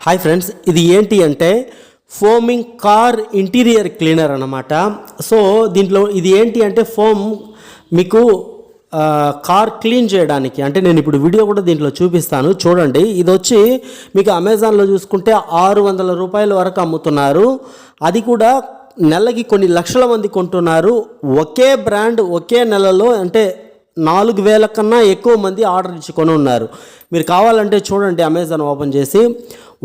Hi friends ఇది ఏంటి అంటే ఫోమింగ్ కార్ ఇంటీరియర్ క్లీనర్ అనమాట సో దీంట్లో ఇది ఏంటి అంటే ఫోమ్ మీకు కార్ క్లీన్ చేయడానికి అంటే నేను ఇప్పుడు వీడియో కూడా దీంట్లో చూపిస్తాను చూడండి. ఇది వచ్చి మీకు అమెజాన్లో చూసుకుంటే ఆరు వందల రూపాయల వరకు అమ్ముతున్నారు. అది కూడా నెలకి కొన్ని లక్షల మంది కొంటున్నారు. ఒకే బ్రాండ్ ఒకే నెలలో అంటే నాలుగు వేల కన్నా ఎక్కువ మంది ఆర్డర్ ఇచ్చి కొని ఉన్నారు మీరు కావాలంటే చూడండి అమెజాన్ ఓపెన్ చేసి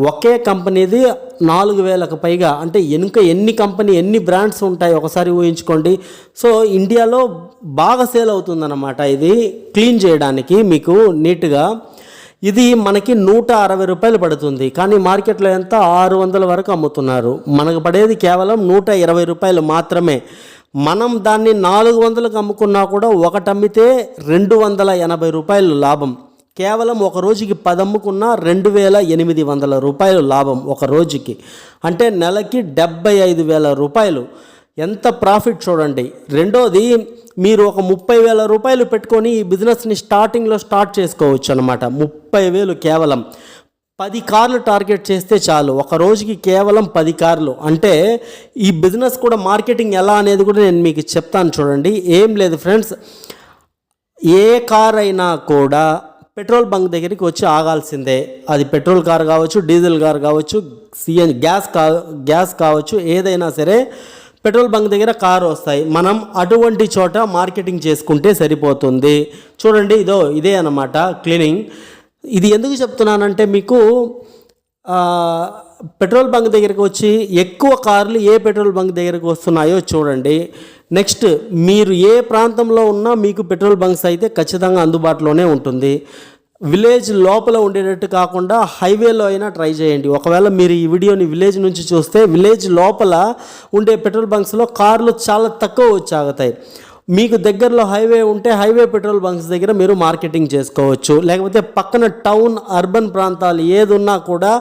ఒకే కంపెనీది నాలుగు వేలకు పైగా అంటే వెనుక ఎన్ని కంపెనీ ఎన్ని బ్రాండ్స్ ఉంటాయి ఒకసారి ఊహించుకోండి. సో ఇండియాలో బాగా సేల్ అవుతుందన్నమాట ఇది క్లీన్ చేయడానికి మీకు నీట్గా. ఇది మనకి నూట అరవై రూపాయలు పడుతుంది కానీ మార్కెట్లో ఎంత? ఆరు వందల వరకు అమ్ముతున్నారు. మనకు పడేది కేవలం నూట ఇరవై రూపాయలు మాత్రమే. మనం దాన్ని నాలుగు వందలకు అమ్ముకున్నా కూడా ఒకటి అమ్మితే రెండు వందల ఎనభై రూపాయలు లాభం. కేవలం ఒక రోజుకి పది రెండు వేల ఎనిమిది వందల రూపాయలు లాభం ఒక రోజుకి. అంటే నెలకి డెబ్బై ఐదు వేల రూపాయలు. ఎంత ప్రాఫిట్ చూడండి. రెండోది మీరు ఒక ముప్పై వేల రూపాయలు పెట్టుకొని ఈ బిజినెస్ని స్టార్టింగ్లో స్టార్ట్ చేసుకోవచ్చు అనమాట ముప్పై వేలు కేవలం. పది కార్లు టార్గెట్ చేస్తే చాలు. ఒక రోజుకి కేవలం పది కార్లు. అంటే ఈ బిజినెస్ కూడా మార్కెటింగ్ ఎలా అనేది కూడా నేను మీకు చెప్తాను చూడండి. ఏం లేదు ఫ్రెండ్స్. ఏ కార్ అయినా కూడా పెట్రోల్ బంక్ దగ్గరికి వచ్చి ఆగాల్సిందే. అది పెట్రోల్ కార్ కావచ్చు డీజిల్ కార్ కావచ్చు సిఎన్ గ్యాస్ కా గ్యాస్ కావచ్చు ఏదైనా సరే పెట్రోల్ బంక్ దగ్గర కారు వస్తాయి. మనం అటువంటి చోట మార్కెటింగ్ చేసుకుంటే సరిపోతుంది. చూడండి ఇదో ఇదే అన్నమాట క్లీనింగ్. ఇది ఎందుకు చెప్తున్నానంటే మీకు పెట్రోల్ బంక్ దగ్గరికి వచ్చి ఎక్కువ కార్లు ఏ పెట్రోల్ బంక్ దగ్గరకు వస్తున్నాయో చూడండి. నెక్స్ట్ మీరు ఏ ప్రాంతంలో ఉన్నా మీకు పెట్రోల్ బంక్స్ అయితే ఖచ్చితంగా అందుబాటులోనే ఉంటుంది. విలేజ్ లోపల ఉండేటట్టు కాకుండా హైవేలో అయినా ట్రై చేయండి. ఒకవేళ మీరు ఈ వీడియోని విలేజ్ నుంచి చూస్తే విలేజ్ లోపల ఉండే పెట్రోల్ బంక్స్లో కార్లు చాలా తక్కువ వచ్చి ఆగుతాయి. మీకు దగ్గరలో హైవే ఉంటే హైవే పెట్రోల్ బంక్స్ దగ్గర మీరు మార్కెటింగ్ చేసుకోవచ్చు. లేకపోతే పక్కన టౌన్ అర్బన్ ప్రాంతాలు ఏది ఉన్నా కూడా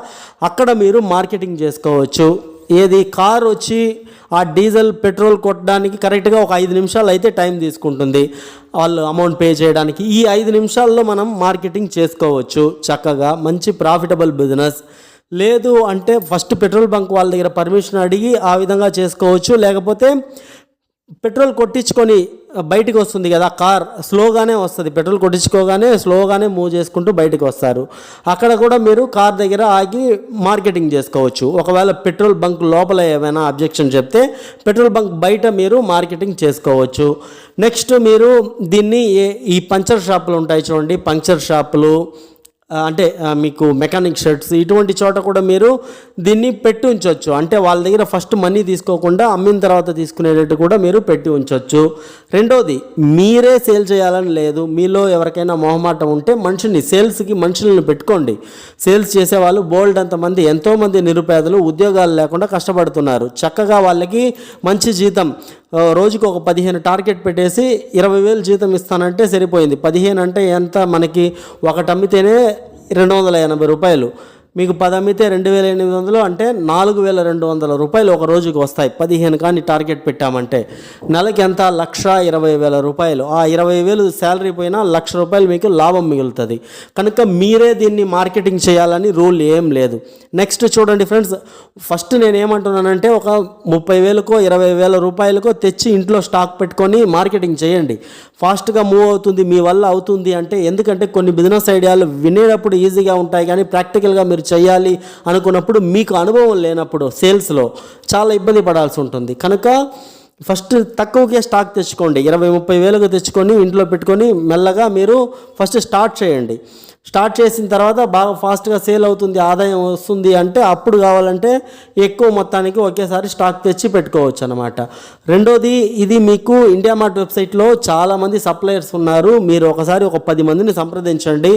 అక్కడ మీరు మార్కెటింగ్ చేసుకోవచ్చు. ఏది కార్ వచ్చి ఆ డీజిల్ పెట్రోల్ కొట్టడానికి కరెక్ట్గా ఒక ఐదు నిమిషాలు అయితే టైం తీసుకుంటుంది. వాళ్ళు అమౌంట్ పే చేయడానికి ఈ ఐదు నిమిషాల్లో మనం మార్కెటింగ్ చేసుకోవచ్చు. చక్కగా మంచి ప్రాఫిటబుల్ బిజినెస్. లేదు అంటే ఫస్ట్ పెట్రోల్ బంక్ వాళ్ళ దగ్గర పర్మిషన్ అడిగి ఆ విధంగా చేసుకోవచ్చు. లేకపోతే పెట్రోల్ కొట్టించుకొని బయటికి వస్తుంది కదా కార్ స్లోగానే వస్తుంది. పెట్రోల్ కొట్టించుకోగానే స్లోగానే మూవ్ చేసుకుంటూ బయటకు వస్తారు. అక్కడ కూడా మీరు కార్ దగ్గర ఆగి మార్కెటింగ్ చేసుకోవచ్చు. ఒకవేళ పెట్రోల్ బంక్ లోపల ఏమైనా అబ్జెక్షన్ చెప్తే పెట్రోల్ బంక్ బయట మీరు మార్కెటింగ్ చేసుకోవచ్చు. నెక్స్ట్ మీరు దీన్ని ఏ- ఈ పంచర్ షాపులు ఉంటాయి చూడండి. పంక్చర్ షాపులు అంటే మీకు మెకానిక్ షర్ట్స్ ఇటువంటి చోట కూడా మీరు దీన్ని పెట్టి ఉంచవచ్చు అంటే వాళ్ళ దగ్గర ఫస్ట్ మనీ తీసుకోకుండా అమ్మిన తర్వాత తీసుకునేటట్టు కూడా మీరు పెట్టి ఉంచవచ్చు రెండోది మీరే సేల్ చేయాలని లేదు. మీలో ఎవరికైనా మొహమాటం ఉంటే మనిషిని సేల్స్కి మనుషులను పెట్టుకోండి. సేల్స్ చేసేవాళ్ళు బోల్డ్ అంతమంది ఎంతోమంది నిరుపేదలు ఉద్యోగాలు లేకుండా కష్టపడుతున్నారు. చక్కగా వాళ్ళకి మంచి జీతం. రోజుకు ఒక పదిహేను టార్గెట్ పెట్టేసి ఇరవై వేలు జీతం ఇస్తానంటే సరిపోయింది. పదిహేను అంటే ఎంత? మనకి ఒకటి అమ్మితేనే రెండు వందల ఎనభై రూపాయలు. మీకు పది అమ్మితే రెండు వేల ఎనిమిది వందలు అంటే నాలుగు వేల రెండు వందల రూపాయలు ఒక రోజుకి వస్తాయి. పదిహేను కానీ టార్గెట్ పెట్టామంటే నెలకి ఎంత? లక్ష ఇరవై వేల రూపాయలు. ఆ ఇరవై వేలు శాలరీ పోయినా లక్ష రూపాయలు మీకు లాభం మిగులుతుంది. కనుక మీరే దీన్ని మార్కెటింగ్ చేయాలని రూల్ ఏం లేదు. నెక్స్ట్ చూడండి ఫ్రెండ్స్ ఫస్ట్ నేను ఏమంటున్నానంటే ఒక ముప్పై వేలకో ఇరవై వేల రూపాయలకో తెచ్చి ఇంట్లో స్టాక్ పెట్టుకొని మార్కెటింగ్ చేయండి. ఫాస్ట్గా మూవ్ అవుతుంది మీ వల్ల అవుతుంది అంటే ఎందుకంటే కొన్ని బిజినెస్ ఐడియాలు వినేటప్పుడు ఈజీగా ఉంటాయి కానీ ప్రాక్టికల్గా మీరు చేయాలి అనుకున్నప్పుడు మీకు అనుభవం లేనప్పుడు సేల్స్లో చాలా ఇబ్బంది పడాల్సి ఉంటుంది. కనుక ఫస్ట్ తక్కువకే స్టాక్ తెచ్చుకోండి. ఇరవై ముప్పై వేలకు తెచ్చుకొని ఇంట్లో పెట్టుకొని మెల్లగా మీరు ఫస్ట్ స్టార్ట్ చేయండి. స్టార్ట్ చేసిన తర్వాత బాగా ఫాస్ట్గా సేల్ అవుతుంది ఆదాయం వస్తుంది అంటే అప్పుడు కావాలంటే ఎక్కువ మొత్తానికి ఒకేసారి స్టాక్ తెచ్చి పెట్టుకోవచ్చు అనమాట రెండోది ఇది మీకు ఇండియా మార్ట్ వెబ్సైట్లో చాలామంది సప్లయర్స్ ఉన్నారు. మీరు ఒకసారి ఒక పది మందిని సంప్రదించండి.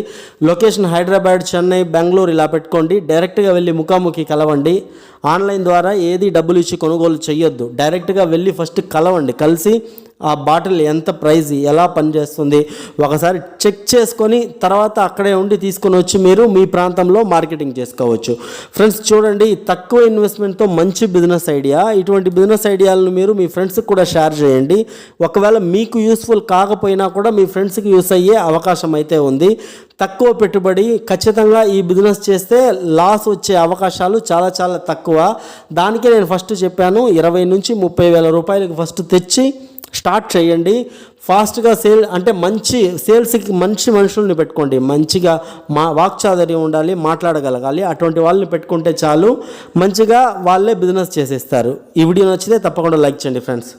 లొకేషన్ హైదరాబాద్ చెన్నై బెంగళూరు ఇలా పెట్టుకోండి. డైరెక్ట్గా వెళ్ళి ముఖాముఖి కలవండి. ఆన్లైన్ ద్వారా ఏది డబ్బులు ఇచ్చి కొనుగోలు చేయొద్దు డైరెక్ట్గా వెళ్ళి ఫస్ట్ కలవండి. కలిసి ఆ బాటిల్ ఎంత ప్రైజ్ ఎలా పనిచేస్తుంది ఒకసారి చెక్ చేసుకొని తర్వాత అక్కడే ఉండి తీసుకొని వచ్చి మీరు మీ ప్రాంతంలో మార్కెటింగ్ చేసుకోవచ్చు. ఫ్రెండ్స్ చూడండి తక్కువ ఇన్వెస్ట్మెంట్తో మంచి బిజినెస్ ఐడియా. ఇటువంటి బిజినెస్ ఐడియాలను మీరు మీ ఫ్రెండ్స్కి కూడా షేర్ చేయండి. ఒకవేళ మీకు యూస్ఫుల్ కాకపోయినా కూడా మీ ఫ్రెండ్స్కి యూస్ అయ్యే అవకాశం అయితే ఉంది. తక్కువ పెట్టుబడి ఖచ్చితంగా ఈ బిజినెస్ చేస్తే లాస్ వచ్చే అవకాశాలు చాలా చాలా తక్కువ. దానికే నేను ఫస్ట్ చెప్పాను ఇరవై నుంచి ముప్పై వేల రూపాయలకి ఫస్ట్ తెచ్చి స్టార్ట్ చేయండి. ఫాస్ట్గా సేల్ అంటే మంచి సేల్స్కి మంచి మనుషుల్ని పెట్టుకోండి. మంచిగా మా వాక్చాదర్యం ఉండాలి మాట్లాడగలగాలి. అటువంటి వాళ్ళని పెట్టుకుంటే చాలు మంచిగా వాళ్ళే బిజినెస్ చేసేస్తారు. ఈ వీడియో నచ్చితే తప్పకుండా లైక్ చేయండి ఫ్రెండ్స్.